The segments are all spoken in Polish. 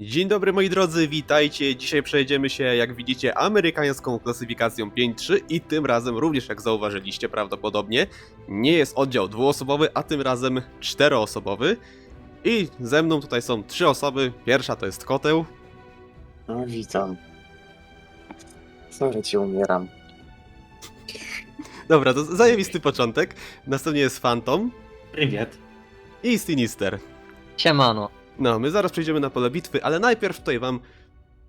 Dzień dobry moi drodzy, witajcie. Dzisiaj przejdziemy się, jak widzicie, amerykańską klasyfikacją 5.3 i tym razem również, jak zauważyliście prawdopodobnie, nie jest oddział dwuosobowy, a tym razem czteroosobowy. I ze mną tutaj są trzy osoby. Pierwsza to jest Koteł, No witam. Sorry ci umieram. dobra, to zajebisty początek. Następnie jest Phantom Prywiet. i Sinister. Siemano. No, my zaraz przejdziemy na pole bitwy, ale najpierw tutaj wam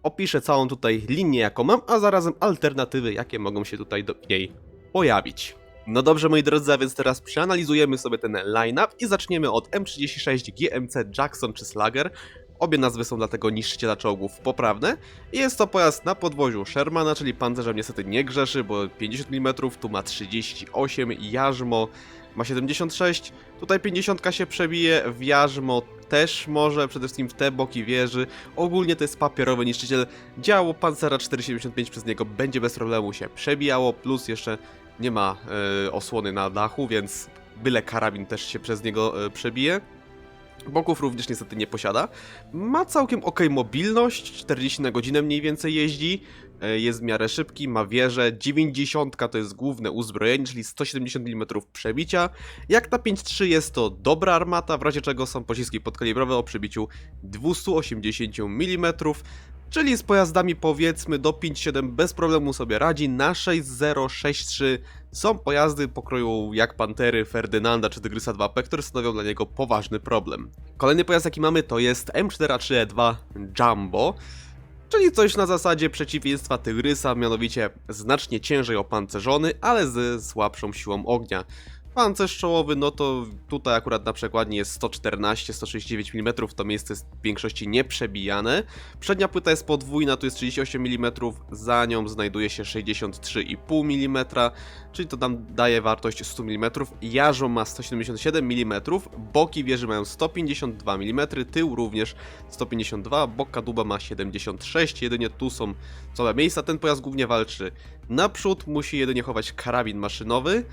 opiszę całą tutaj linię, jaką mam, a zarazem alternatywy, jakie mogą się tutaj do niej pojawić. No dobrze, moi drodzy, a więc teraz przeanalizujemy sobie ten line-up i zaczniemy od M36, GMC, Jackson czy Slugger. Obie nazwy są dla tego niszczyciela czołgów poprawne. Jest to pojazd na podwoziu Shermana, czyli pancerzem niestety nie grzeszy, bo 50 mm, tu ma 38, jarzmo ma 76, tutaj 50 się przebije, w jarzmo też może, przede wszystkim w te boki wieży. Ogólnie to jest papierowy niszczyciel. Działo Pancera 475 przez niego będzie bez problemu się przebijało, plus jeszcze nie ma e, osłony na dachu, więc byle karabin też się przez niego e, przebije. Boków również niestety nie posiada. Ma całkiem ok mobilność, 40 na godzinę mniej więcej jeździ. E, Jest w miarę szybki, ma wieżę. 90 to jest główne uzbrojenie, czyli 170 mm przebicia. Jak na 5.3 jest to dobra armata, w razie czego są pociski podkalibrowe o przebiciu 280 mm, czyli z pojazdami powiedzmy do 5.7 bez problemu sobie radzi. Na 6.0, 6.3 są pojazdy pokroju jak Pantery, Ferdynanda czy Tygrysa 2P, które stanowią dla niego poważny problem. Kolejny pojazd jaki mamy to jest M4A3E2 Jumbo, Czyli coś na zasadzie przeciwieństwa Tygrysa, mianowicie znacznie ciężej opancerzony, ale z słabszą siłą ognia. Pancerz czołowy, no to tutaj akurat na przekładni jest 114-169 mm, to miejsce jest w większości nieprzebijane. Przednia płyta jest podwójna, tu jest 38 mm, za nią znajduje się 63,5 mm, czyli to nam daje wartość 100 mm. Jarzą ma 177 mm, boki wieży mają 152 mm, tył również 152, bok kadłuba ma 76, jedynie tu są całe miejsca. Ten pojazd głównie walczy naprzód, musi jedynie chować karabin maszynowy.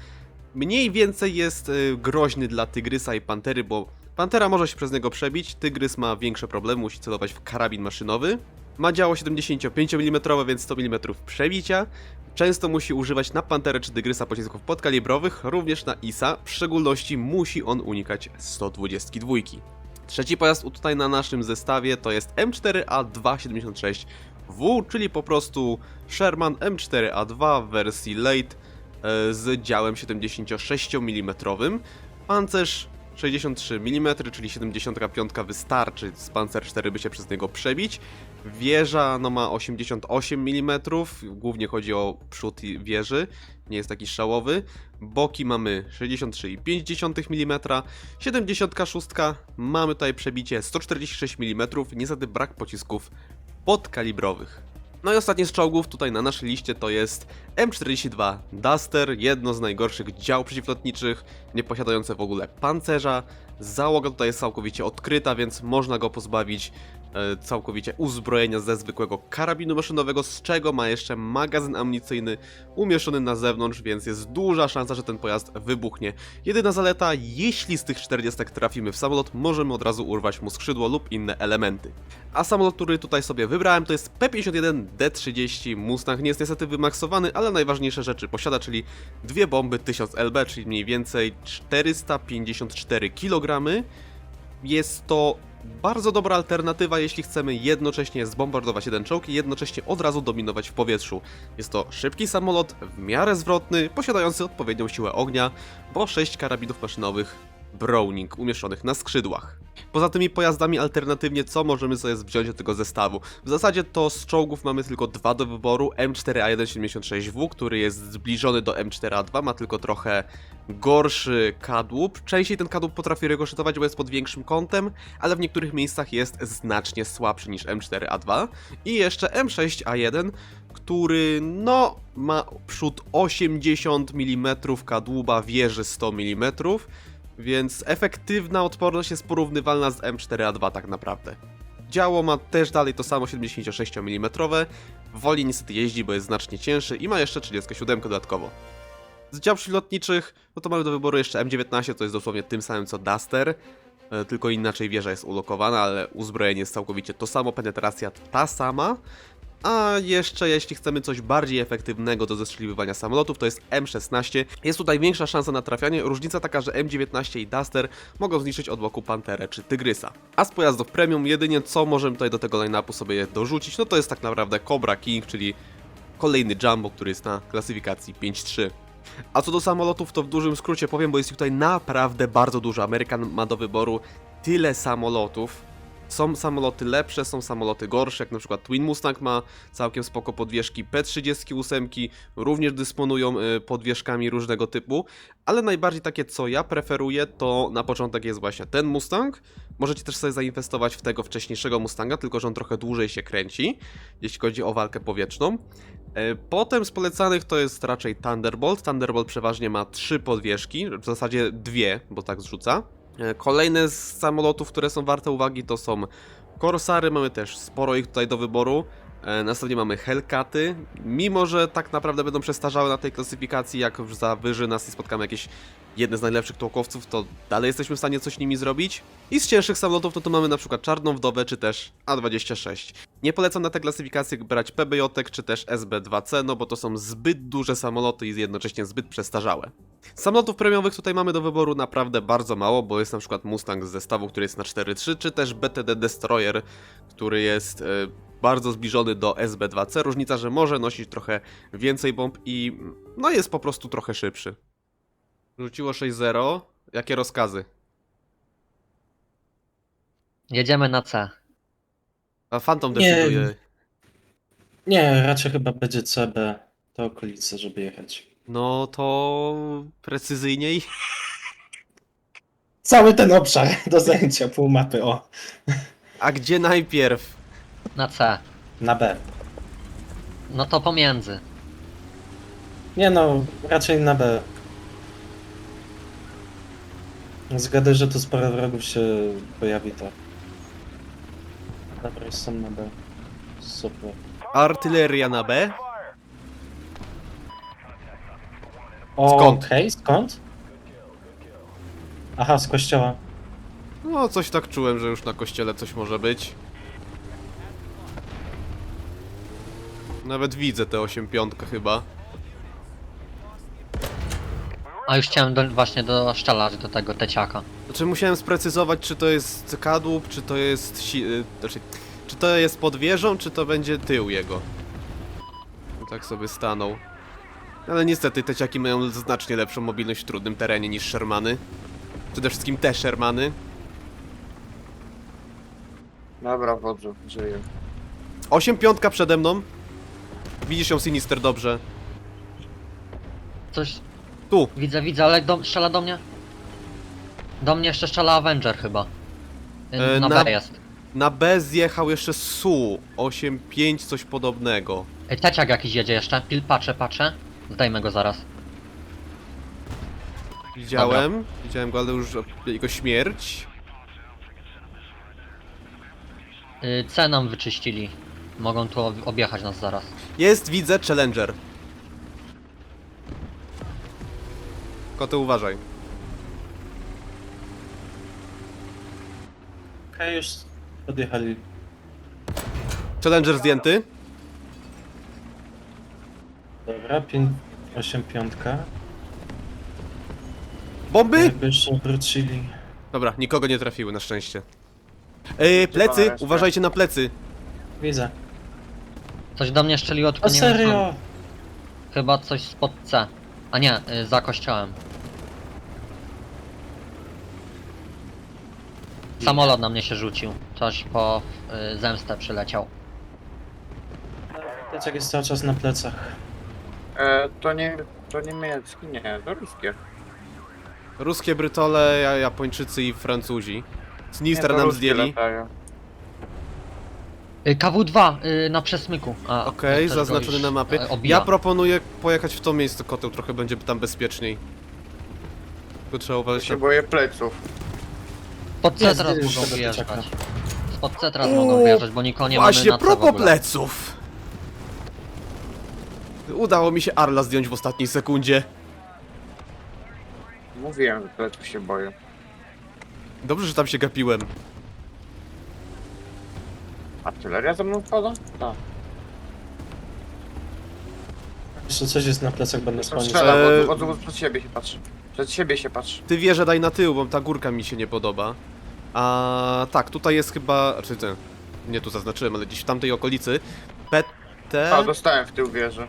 Mniej więcej jest y, groźny dla Tygrysa i Pantery, bo Pantera może się przez niego przebić, Tygrys ma większe problemy, musi celować w karabin maszynowy. Ma działo 75 mm, więc 100 mm przebicia. Często musi używać na Panterę czy Tygrysa pocisków podkalibrowych, również na ISA, w szczególności musi on unikać 122. Trzeci pojazd tutaj na naszym zestawie to jest M4A276W, czyli po prostu Sherman M4A2 w wersji late z działem 76 mm. Pancerz 63 mm, czyli 75 wystarczy z Panzer 4 by się przez niego przebić. Wieża no ma 88 mm, głównie chodzi o przód wieży, nie jest taki szałowy. Boki mamy 63,5 mm, 76 mamy tutaj przebicie 146 mm, niestety brak pocisków podkalibrowych. No i ostatni z czołgów tutaj na naszej liście to jest M42 Duster, jedno z najgorszych dział przeciwlotniczych, nie posiadające w ogóle pancerza. Załoga tutaj jest całkowicie odkryta, więc można go pozbawić całkowicie uzbrojenia ze zwykłego karabinu maszynowego, z czego ma jeszcze magazyn amunicyjny umieszczony na zewnątrz, więc jest duża szansa, że ten pojazd wybuchnie. Jedyna zaleta, jeśli z tych 40 trafimy w samolot, możemy od razu urwać mu skrzydło lub inne elementy. A samolot, który tutaj sobie wybrałem, to jest P-51D30 Mustang. Nie jest niestety wymaksowany, ale najważniejsze rzeczy posiada, czyli dwie bomby 1000 LB, czyli mniej więcej 454 kg. Jest to bardzo dobra alternatywa, jeśli chcemy jednocześnie zbombardować jeden czołg i jednocześnie od razu dominować w powietrzu. Jest to szybki samolot, w miarę zwrotny, posiadający odpowiednią siłę ognia, bo 6 karabinów maszynowych Browning umieszczonych na skrzydłach. Poza tymi pojazdami alternatywnie co możemy sobie wziąć do tego zestawu? W zasadzie to z czołgów mamy tylko dwa do wyboru. M4A176W, który jest zbliżony do M4A2, ma tylko trochę gorszy kadłub. Częściej ten kadłub potrafi rykoszetować, bo jest pod większym kątem, ale w niektórych miejscach jest znacznie słabszy niż M4A2. I jeszcze M6A1, który no ma przód 80 mm kadłuba, wieży 100 mm, więc efektywna odporność jest porównywalna z M4A2 tak naprawdę. Działo ma też dalej to samo 76 mm, woli niestety jeździ, bo jest znacznie cięższy i ma jeszcze 37 dodatkowo. Z dział przylotniczych, no to mamy do wyboru jeszcze M19, to jest dosłownie tym samym co Duster. e, tylko inaczej wieża jest ulokowana, ale uzbrojenie jest całkowicie to samo, penetracja ta sama. A jeszcze jeśli chcemy coś bardziej efektywnego do zestrzeliwywania samolotów, to jest M16. Jest tutaj większa szansa na trafianie, różnica taka, że M19 i Duster mogą zniszczyć od boku Panterę czy Tygrysa. A z pojazdów premium jedynie co możemy tutaj do tego line-upu sobie dorzucić, no to jest tak naprawdę Cobra King, czyli kolejny Jumbo, który jest na klasyfikacji 5-3. A co do samolotów, to w dużym skrócie powiem, bo jest tutaj naprawdę bardzo dużo. Amerykan ma do wyboru tyle samolotów. Są samoloty lepsze, są samoloty gorsze, jak na przykład Twin Mustang ma całkiem spoko podwieszki, P38 również dysponują y, podwieszkami różnego typu, ale najbardziej takie co ja preferuję to na początek jest właśnie ten Mustang. Możecie też sobie zainwestować w tego wcześniejszego Mustanga, tylko że on trochę dłużej się kręci, jeśli chodzi o walkę powietrzną. E, Potem z polecanych to jest raczej Thunderbolt. Thunderbolt przeważnie ma trzy podwieszki, w zasadzie dwie, bo tak zrzuca. E, Kolejne z samolotów, które są warte uwagi to są Corsary, mamy też sporo ich tutaj do wyboru. E, Następnie mamy Hellcaty. Mimo, że tak naprawdę będą przestarzałe na tej klasyfikacji, jak już zawyży nas i spotkamy jakieś jedne z najlepszych tłokowców, to dalej jesteśmy w stanie coś nimi zrobić. I z cięższych samolotów to tu mamy na przykład Czarną Wdowę, czy też A26. Nie polecam na tę klasyfikację brać PBJ czy też SB2C, no bo to są zbyt duże samoloty i jednocześnie zbyt przestarzałe. Samolotów premiowych tutaj mamy do wyboru naprawdę bardzo mało, bo jest na przykład Mustang z zestawu, który jest na 4.3, czy też BTD Destroyer, który jest e, bardzo zbliżony do SB2C. Różnica, że może nosić trochę więcej bomb i no jest po prostu trochę szybszy. Rzuciło 6-0. Jakie rozkazy? Jedziemy na C. A Phantom Nie. decyduje. Nie, raczej chyba będzie CB, te okolice, żeby jechać. No to precyzyjniej. Cały ten obszar do zajęcia, pół mapy, o, A gdzie najpierw? Na C. na B. No to pomiędzy. Nie no, raczej na B. Zgadę, że tu sporo wrogów się pojawi, tak. Dobra, są na B. Super. Artyleria na B? O, Skąd? Okej, skąd? Aha, z kościoła. No, coś tak czułem, że już na kościele coś może być. Nawet widzę te 8 piątkę chyba. A już chciałem do, właśnie doszczelać do tego teciaka. Znaczy musiałem sprecyzować, czy to jest kadłub, czy to jest si y, znaczy, czy to jest pod wieżą, czy to będzie tył jego. No tak sobie stanął. Ale niestety te ciaki mają znacznie lepszą mobilność w trudnym terenie niż Shermany. Przede wszystkim te Shermany. Dobra, wodzu, żyję. 8 piątka przede mną. Widzisz ją Sinister dobrze. Coś... Tu. Widzę, widzę, ale do, strzela do mnie. Do mnie jeszcze strzela Avenger chyba. E, na, na- B jest. Na B zjechał jeszcze Su. 8-5 coś podobnego. Ej, teciak jakiś jedzie jeszcze. Pil, patrzę, patrzę. Zdajmy go zaraz. Widziałem. Widziałem go, ale już jego śmierć. Y, C nam wyczyścili. Mogą tu ob- objechać nas zaraz. Jest, widzę, Challenger. Koty, uważaj. Okej, już podjechali. Challenger zdjęty. Dobra, 5, 8 piątka. Bomby! Jakby jeszcze wrócili. Dobra, nikogo nie trafiły, na szczęście. Ej, plecy! Uważajcie na plecy. Widzę. Coś do mnie strzeliło, tylko O nie wiem skąd. serio? Chyba coś spod C. A nie, y, za kościołem. Samolot na mnie się rzucił. Coś po y, zemstę przyleciał. Teczek jest cały czas na plecach. E, to nie, to niemiecki, nie, to ruskie. Ruskie Brytole, ja- Japończycy i Francuzi. Nie, Sinister to nam ruskie zdjęli. latają. Y, KW2 y, na przesmyku. A, Okej, też go zaznaczony już, na mapie. e, obija. Ja proponuję pojechać w to miejsce koteł, trochę będzie tam bezpieczniej. Tylko trzeba To uważać się na... boję pleców. Spod C Jest, teraz jest, mogą tego wyjeżdżać. teciaka. Spod C teraz mogą wyjeżdżać, bo nikogo nie mamy Właśnie, na C w propos ogóle. pleców! Udało mi się Arla zdjąć w ostatniej sekundzie. Mówiłem, że pleców się boję. Dobrze, że tam się gapiłem. Artyleria ze mną wpada? Tak. Jeszcze coś jest na plecach, będę To. Strzela, eee, przed siebie się patrzy. Przed siebie się patrzy. Ty wieżę daj na tył, bo ta górka mi się nie podoba. A tak, tutaj jest chyba... Czy ty? Nie tu zaznaczyłem, ale gdzieś w tamtej okolicy. PT... A, tak, dostałem w tył wieży.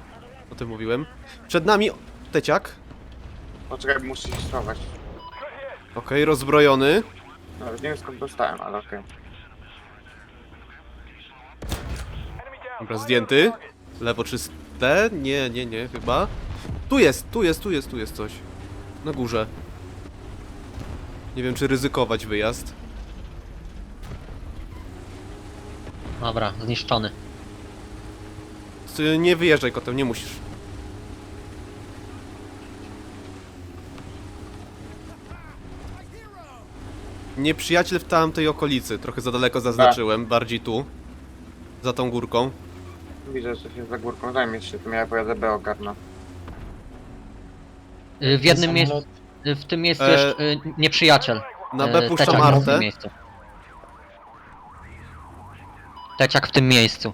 O tym mówiłem. Przed nami teciak. Poczekaj, muszę się schować. Okej, rozbrojony. No, nie wiem skąd dostałem, ale okej. Dobra, zdjęty. Lewo czyste? Nie, nie, nie, chyba. Tu jest, tu jest, tu jest, tu jest coś. Na górze. Nie wiem, czy ryzykować wyjazd. Dobra, zniszczony. Y, nie wyjeżdżaj kotem, nie musisz. Nieprzyjaciel w tamtej okolicy. Trochę za daleko zaznaczyłem, tak. bardziej tu. Za tą górką. Widzę, że się za górką zajmie się tym, ja pojadę B ogarnę. Y, w jednym miejscu, y, w tym jest E, jeszcze nieprzyjaciel. Na B puszczam w tym Martę. miejscu. Teciak w tym miejscu.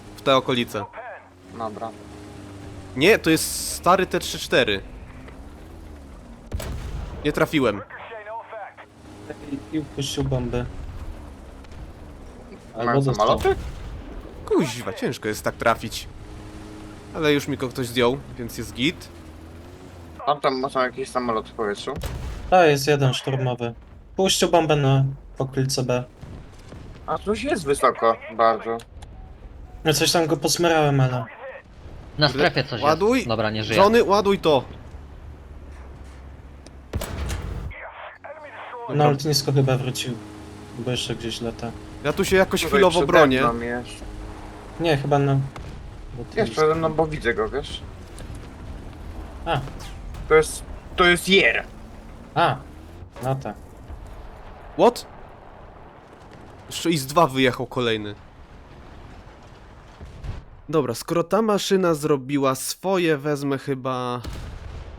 te okolice. Dobra. Nie, to jest stary T-34. Nie trafiłem. I, i upuścił bombę. Mają dostał. samoloty? Kuźwa, ciężko jest tak trafić. Ale już mi go ktoś zdjął, więc jest git. Tam tam są jakieś samoloty w powietrzu. A, jest jeden szturmowy. Puścił bombę na okolice B. A tu już jest wysoko, bardzo. No coś tam go posmerałem, ale... Na strefie coś Ładuj. jest. Dobra, nie żyje. Johnny, ładuj to. No lotnisko chyba wrócił. Bo jeszcze gdzieś lata. Ja tu się jakoś Tutaj chwilowo przede bronię. mną Jest. Nie, chyba na... jest przede mną, bo widzę go, wiesz? A, To jest... To jest Jer! a, no tak. What? Jeszcze i z dwa wyjechał kolejny. Dobra, skoro ta maszyna zrobiła swoje, wezmę chyba...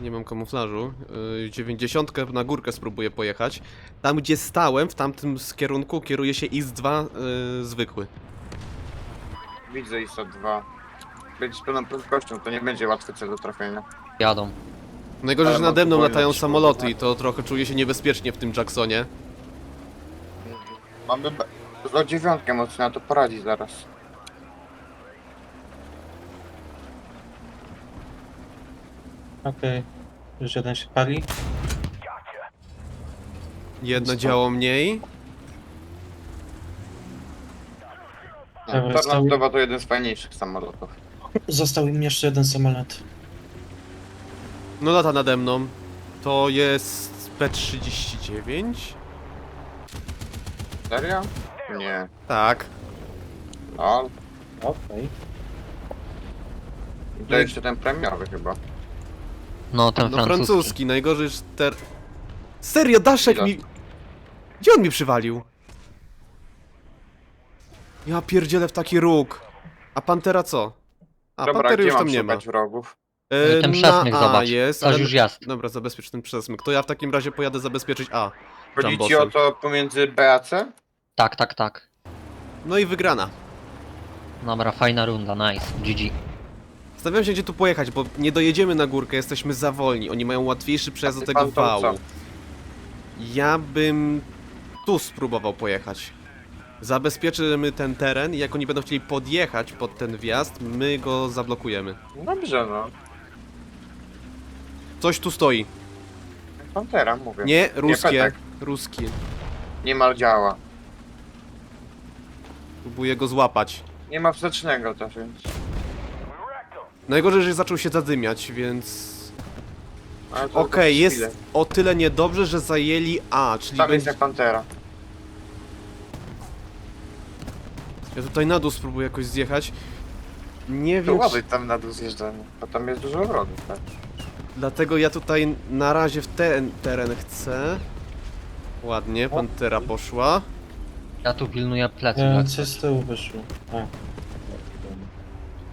Nie mam kamuflażu. Yy, 90 na górkę spróbuję pojechać. Tam gdzie stałem, w tamtym z kierunku kieruje się IS-2 yy, zwykły. Widzę ISA 2. Będzie z pełną prędkością, to nie będzie łatwy cel do trafienia. Jadą. Najgorzej, Ale że mam nade mną latają samoloty kurwa. i to trochę czuję się niebezpiecznie w tym Jacksonie. Mamy... B- Z dziewiątkę mocno, to poradzi zaraz. Okej. Już jeden się pali. Jedno działo mniej. Dobra, Tornadowa to jeden z fajniejszych samolotów. Został im jeszcze jeden samolot. No lata nade mną. To jest P39? Serio? Nie. Tak. No, Okej. i to jeszcze ten premiowy chyba. No, ten No francuski. francuski, najgorzej. Serio, Daszek Ile? mi... Gdzie on mi przywalił? Ja pierdzielę w taki róg. A Pantera co? A Dobra, Pantery gdzie już mam tam nie ma. szukać wrogów? E, Ten na przesmyk, A zobacz. jest, ale... już jest. Dobra, zabezpiecz ten przesmyk. To ja w takim razie pojadę zabezpieczyć A. Chodzi ci Jambosem. o to pomiędzy B a C? Tak, tak, tak. No i wygrana. Dobra, fajna runda, nice. GG. Zastanawiam się, gdzie tu pojechać, bo nie dojedziemy na górkę, jesteśmy za wolni. Oni mają łatwiejszy przejazd do tego pan to wału. co? Ja bym tu spróbował pojechać. Zabezpieczymy ten teren i jak oni będą chcieli podjechać pod ten wjazd, my go zablokujemy. Dobrze no. Coś tu stoi. Pantera, mówię. Nie, ruskie. petek. Ruskie. Niemal działa. Próbuję go złapać. Nie ma wstecznego też, więc... Najgorzej, że zaczął się zadymiać, więc... Ale to Okej, tylko jest chwilę. o tyle niedobrze, że zajęli A, czyli Tam jest będzie... jak Pantera. Ja tutaj na dół spróbuję jakoś zjechać. Nie To wiem, czy... ładuj tam na dół zjeżdżamy, bo tam jest dużo wrogów, tak? dlatego ja tutaj na razie w ten teren chcę. Ładnie, pantera poszła. Ja tu pilnuję pleców. E, jak coś coś. z tyłu wyszło. A.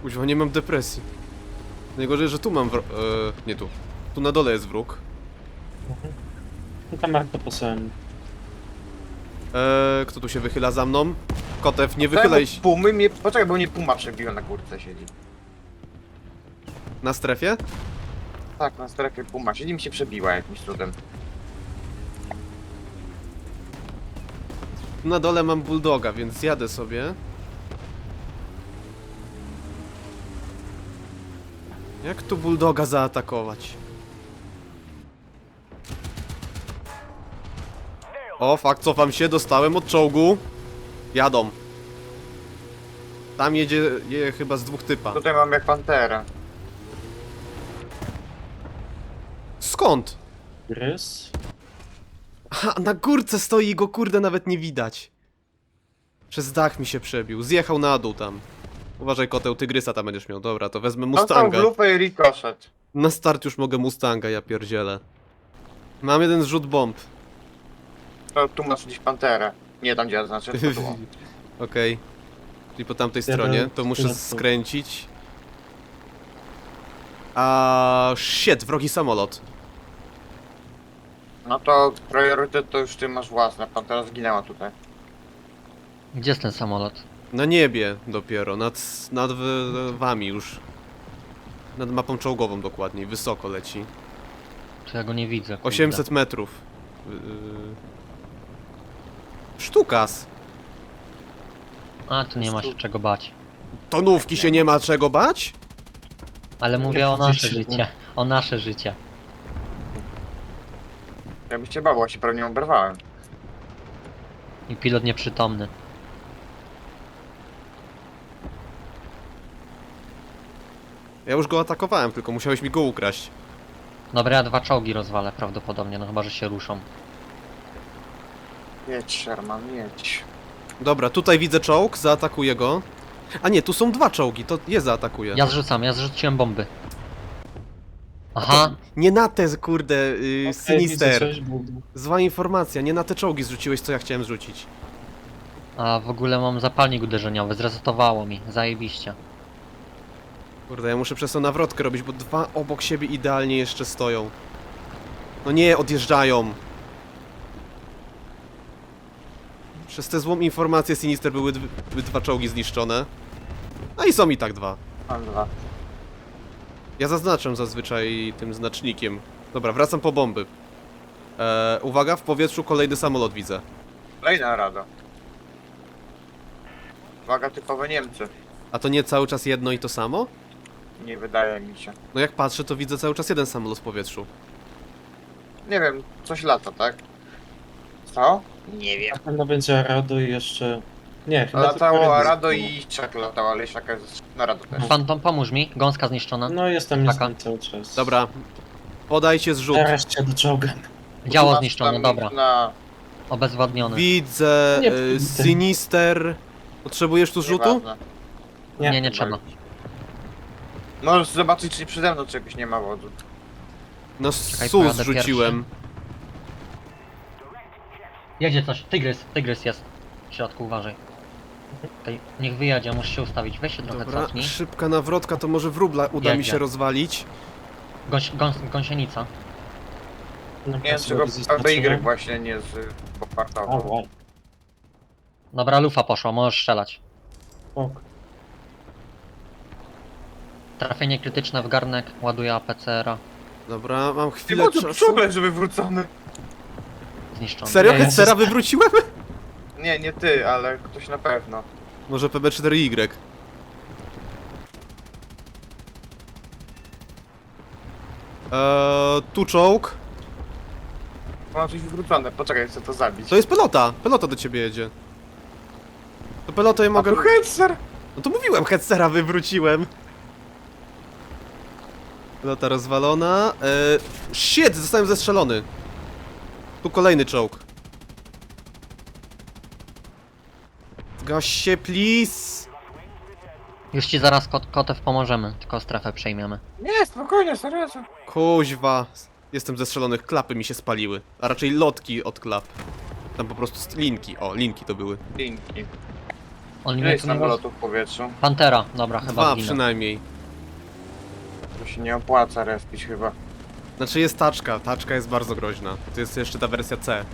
Kuźwa, nie mam depresji. Najgorzej, że tu mam wro... E, nie tu. Tu na dole jest wróg. No tam Marko posłałem. E, kto tu się wychyla za mną? Kotew, nie wychylaj się. Pumy mnie... Poczekaj, bo mnie puma przebiła na górce siedzi. Na strefie? Tak, na strefie puma siedzi mi się przebiła jakimś cudem. Tu na dole mam bulldoga, więc jadę sobie. Jak tu bulldoga zaatakować? O, fakt, cofam się, dostałem od czołgu. Jadą. Tam jedzie, je chyba z dwóch typa. Tutaj mam jak Pantera. Skąd? Grys. Aha, na górce stoi i go kurde nawet nie widać. Przez dach mi się przebił, zjechał na dół tam. Uważaj koteł, tygrysa tam będziesz miał. Dobra, to wezmę Dostał w Mustanga. i ricochet. Na start już mogę Mustanga, ja pierdzielę. Mam jeden zrzut bomb. To tu masz gdzieś Panterę. Nie tam gdzie ja znaczy, to tu. Okej. Czyli po tamtej Jeden stronie, to muszę skręcić. A shit, wrogi samolot. No to priorytet to już ty masz własne. Pantera zginęła tutaj. Gdzie jest ten samolot? Na niebie dopiero, nad, nad wami już. Nad mapą czołgową dokładniej, wysoko leci. Czy ja go nie widzę? kurde. 800 metrów. Yy... Sztukas. A, tu nie ma się czego bać. Tonówki się nie ma czego bać? Ale mówię o nasze życie. życie. O nasze życie. Ja byś cię bał, ja się pewnie oberwałem. I pilot nieprzytomny. Ja już go atakowałem, tylko musiałeś mi go ukraść. Dobra, ja dwa czołgi rozwalę prawdopodobnie, no chyba, że się ruszą. Jedź, Sherman, jedź. Dobra, tutaj widzę czołg, zaatakuję go. A nie, tu są dwa czołgi, to je zaatakuje. Ja zrzucam, ja zrzuciłem bomby. Aha, Nie na te, kurde, yy, Sinister. Zła informacja, nie na te czołgi zrzuciłeś, co ja chciałem zrzucić. a w ogóle mam zapalnik uderzeniowy, zresetowało mi, zajebiście. Kurde, ja muszę przez to nawrotkę robić, bo dwa obok siebie idealnie jeszcze stoją. No nie, odjeżdżają. Przez tę złą informację Sinister były, dw- były dwa czołgi zniszczone. No i są i tak dwa. Mam dwa. Ja zaznaczam zazwyczaj tym znacznikiem. Dobra, wracam po bomby. Eee, uwaga, w powietrzu kolejny samolot widzę. Kolejna rada. Uwaga, typowe Niemcy. A to nie cały czas jedno i to samo? Nie wydaje mi się. No jak patrzę, to widzę cały czas jeden samolot w powietrzu. Nie wiem, coś lata, tak? Co? Nie wiem. Na pewno będzie Arado i jeszcze... Nie, chyba tylko Latało Redy Arado i Czek latał, ale Szaka jest na Rado też. Fantom, pomóż mi, gąska zniszczona. No jestem, Taka. jestem cały czas. Dobra, podajcie zrzut. Teraz cię do czołgiem. Działo zniszczone, tam dobra. Na... Obezwładniony. Widzę Nie, ten- Sinister. Potrzebujesz tu zrzutu? Nieważne. Nie, nie trzeba. Możesz zobaczyć, czy przede mną czegoś nie ma wodu. No Czekaj, sus pojadę zrzuciłem. Jedzie coś, tygrys, tygrys jest. W środku, uważaj. Okej, niech wyjedzie, musisz się ustawić. Weź się trochę Dobra, cofnij. szybka nawrotka, to może wróbla uda mi Jedzie. się rozwalić. Gąś, gąs, gąsienica. Nie wiem, czego PBY właśnie nie z wow. Dobra, lufa poszła, możesz strzelać. Ok. Trafienie krytyczne w garnek, ładuje APCR-a. Dobra, mam chwilę tu czasu. przód że wywrócony. Zniszczony. Serio? Nie, się- wywróciłem? Nie, nie ty, ale ktoś na pewno. Może PB4Y. Eee, tu czołg. Mam coś wywrócone, poczekaj, chcę to zabić. To jest pelota. Pelota do ciebie jedzie. To pelotę ja A mogę... tu Hetzer! No to mówiłem, Hetzera wywróciłem. Lota rozwalona. E, shit, zostałem zestrzelony. Tu kolejny czołg. Zgaś się, please. Już ci zaraz kot kotew pomożemy, tylko strefę przejmiemy. Nie, spokojnie, serio. Kuźwa. Jestem zestrzelony, klapy mi się spaliły. A raczej lotki od klap. Tam po prostu st- linki. O, linki to były. Linki. On Ile jest nie roz... samolotów w powietrzu? Pantera, dobra, chyba Dwa przynajmniej. To się nie opłaca respić chyba. Znaczy jest taczka, taczka jest bardzo groźna. To jest jeszcze ta wersja C.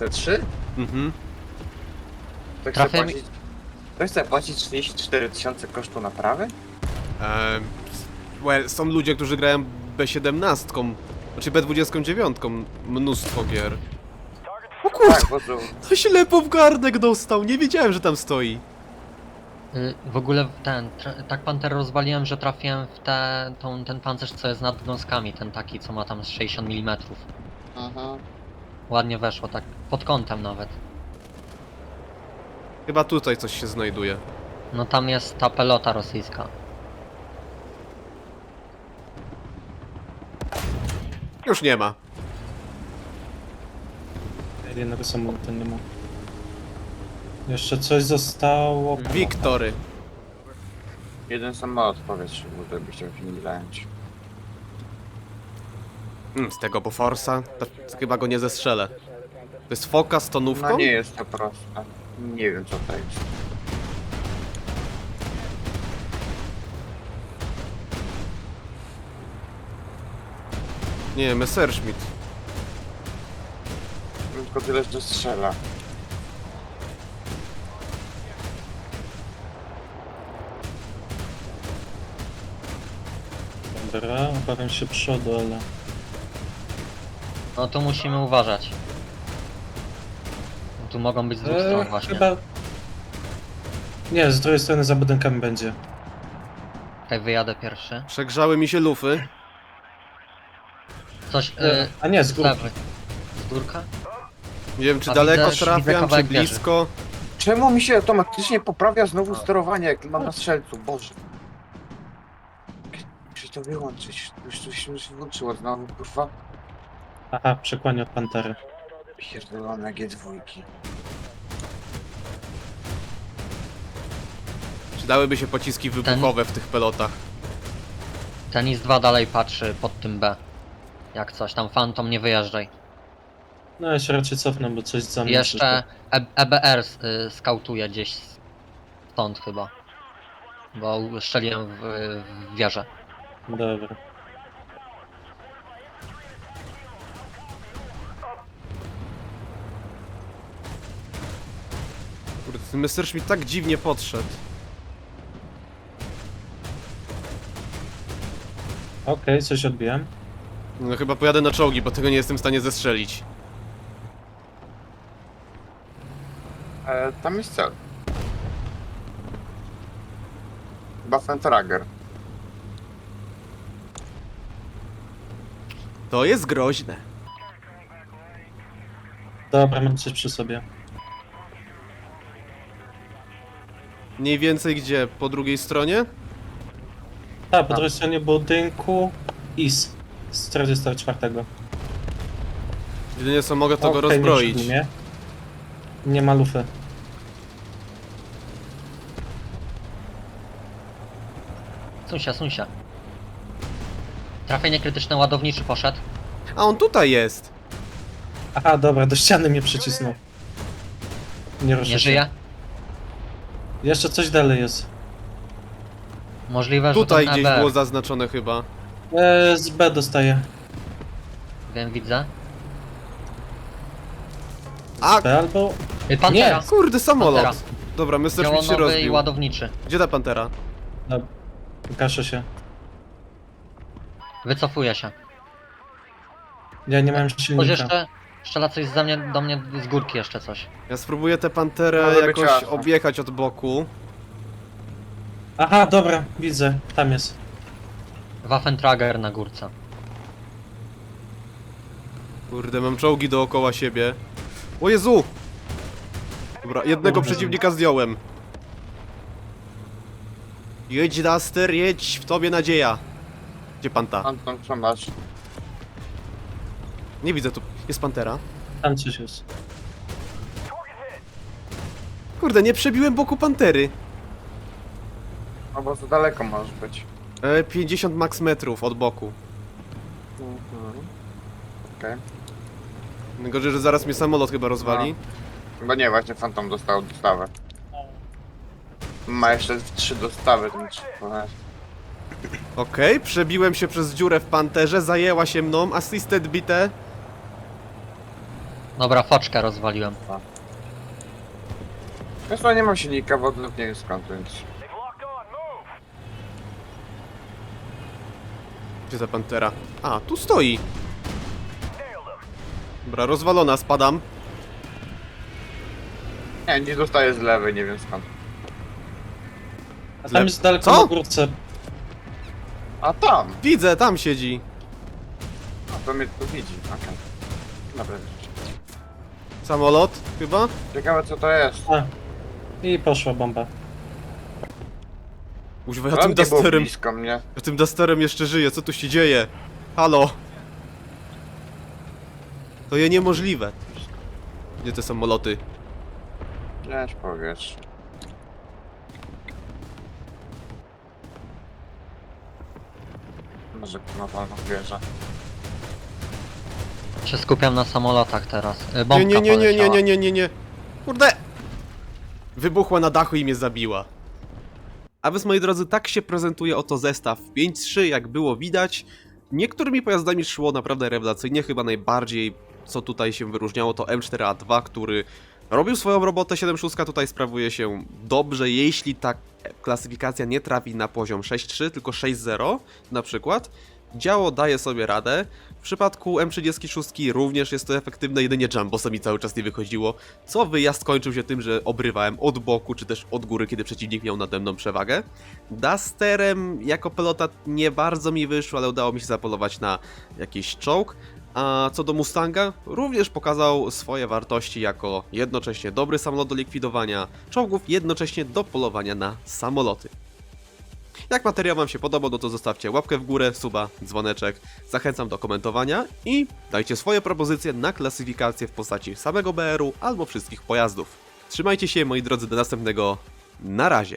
C3? Mhm. To chce Trafię mi- płacić... To chce płacić 34 tysiące kosztu naprawy? Ehm, well, są ludzie, którzy grają B17, znaczy B29, mnóstwo gier. O kurde, Tak, bo to... to ślepo w gardek dostał, nie wiedziałem, że tam stoi. Y, W ogóle ten, tak Pantera rozwaliłem, że trafiłem w te, tą, ten pancerz, co jest nad gąskami, ten taki, co ma tam z 60 mm. Mhm. Ładnie weszło, tak pod kątem nawet. Chyba tutaj coś się znajduje. No tam jest ta pelota rosyjska. Już nie ma. Jednego samolotu nie ma. Jeszcze coś zostało. Wiktory. Jeden samolot w powietrzu, bo to by chciał film zająć. Mm, z tego Boforsa? To, to chyba go nie zestrzelę. To jest foka z tonówką? No nie jest to proste. Nie wiem co to jest. Nie, Messerschmitt. Tylko tyle, że strzela. Dobra, obawiam się przodu, ale. No tu musimy uważać. Tu mogą być z dwóch stron E, właśnie. chyba. Nie, z drugiej strony za budynkami będzie. Tutaj wyjadę pierwszy. Przegrzały mi się lufy. Coś, E, y, a nie, z z lewej. Z górka? Nie wiem, czy A daleko widzę- widzę trafiam, czy kawałek wieży. blisko. Czemu mi się automatycznie poprawia znowu sterowanie, jak mam na strzelcu? Boże. Muszę to wyłączyć. Już coś mi się włączyło znowu, kurwa. Aha, przekłania od pantery. Pierdolone G2. Przydałyby się pociski wybuchowe w tych pelotach. Ten IS-2 dalej patrzy pod tym B. Jak coś, tam Phantom nie wyjeżdżaj. No ja się raczej cofnę, bo coś za mnie. Jeszcze e EBR y, skautuje gdzieś stąd chyba. Bo strzeliłem w, w wieżę. Dobra. Kurde, ten Messerschmitt tak dziwnie podszedł. Okej, coś odbiłem. No chyba pojadę na czołgi, bo tego nie jestem w stanie zestrzelić. E, tam jest cel. Waffentrager. To jest groźne. Dobra, mam coś przy sobie. Mniej więcej gdzie? Po drugiej stronie? Tak, po drugiej stronie budynku IS z 44. Jedynie co mogę to go Okej, nie rozbroić. przyjmie. Nie ma lufy. Suń się. Trafienie krytyczne ładowniczy poszedł. A on tutaj jest! Aha, dobra, do ściany mnie przycisnął. Nie ruszę Nie się. żyje. Jeszcze coś dalej jest. Możliwe, że Tutaj ten gdzieś EBR. było zaznaczone chyba. E, z B dostaję. Wiem, widzę. A, B albo... Y, Pantera. kurde, samolot! Pantera. Dobra, Messerschmitt się Działonowy i rozbił. ładowniczy. Gdzie ta pantera? No, kaszę się. Wycofuje się. Ja nie mam Ktoś silnika. jeszcze strzela coś za mnie, do mnie z górki jeszcze coś. Ja spróbuję tę panterę Może być jakoś objechać od boku. Aha, dobra, widzę. Tam jest. Waffentrager na górce. Kurde, mam czołgi dookoła siebie. O Jezu! Dobra, jednego Kurde. przeciwnika zdjąłem. Jedź, Duster, jedź, w tobie nadzieja. Gdzie Panta? Anton, co masz? Nie widzę tu. Jest Pantera. Tam coś jest. Kurde, nie przebiłem boku Pantery. No bo za daleko możesz być. E, 50 max metrów od boku. Mhm. Okej. Najgorzej, że zaraz mnie samolot chyba rozwali. Bo nie, właśnie Phantom dostał dostawę. Ma jeszcze trzy dostawy, ten trzy. Okej, przebiłem się przez dziurę w Panterze, zajęła się mną, assisted bite. Dobra, foczkę rozwaliłem. Zresztą nie mam silnika, odlot nie jest skąd, więc... Gdzie ta Pantera? A, tu stoi. Dobra, rozwalona, spadam. Nie, nie dostaję z lewej, nie wiem skąd. A tam jest daleko Co? na górce. A tam! Widzę, tam siedzi. A to mnie tu widzi, okej. Dobra. Samolot, chyba? Ciekawe co to jest. A. I poszła bomba. Używa, ja tym nie było Dusterem, blisko mnie. ja tym Dusterem jeszcze żyję, co tu się dzieje? Halo? To je niemożliwe. Gdzie te samoloty? Gdzieś powiesz. Może na wolną wieżę. Się skupiam na samolotach teraz. Y, Nie, Bombka nie, nie, nie, nie, nie, nie, nie, nie. Kurde! Wybuchła na dachu i mnie zabiła. A więc, moi drodzy, tak się prezentuje oto zestaw 5.3, jak było widać. Niektórymi pojazdami szło naprawdę rewelacyjnie, chyba najbardziej, co tutaj się wyróżniało, to M4A2, który robił swoją robotę, 7.6 tutaj sprawuje się dobrze, jeśli ta klasyfikacja nie trafi na poziom 6.3, tylko 6.0 na przykład. Działo daje sobie radę. W przypadku M36 również jest to efektywne, jedynie Jumbo mi cały czas nie wychodziło, co wyjazd kończył się tym, że obrywałem od boku czy też od góry, kiedy przeciwnik miał nade mną przewagę. Dusterem jako pelota nie bardzo mi wyszło, ale udało mi się zapolować na jakiś czołg. A co do Mustanga, również pokazał swoje wartości jako jednocześnie dobry samolot do likwidowania czołgów, jednocześnie do polowania na samoloty. Jak materiał Wam się podobał, no to zostawcie łapkę w górę, suba, dzwoneczek. Zachęcam do komentowania i dajcie swoje propozycje na klasyfikację w postaci samego BR-u albo wszystkich pojazdów. Trzymajcie się moi drodzy do następnego. Na razie.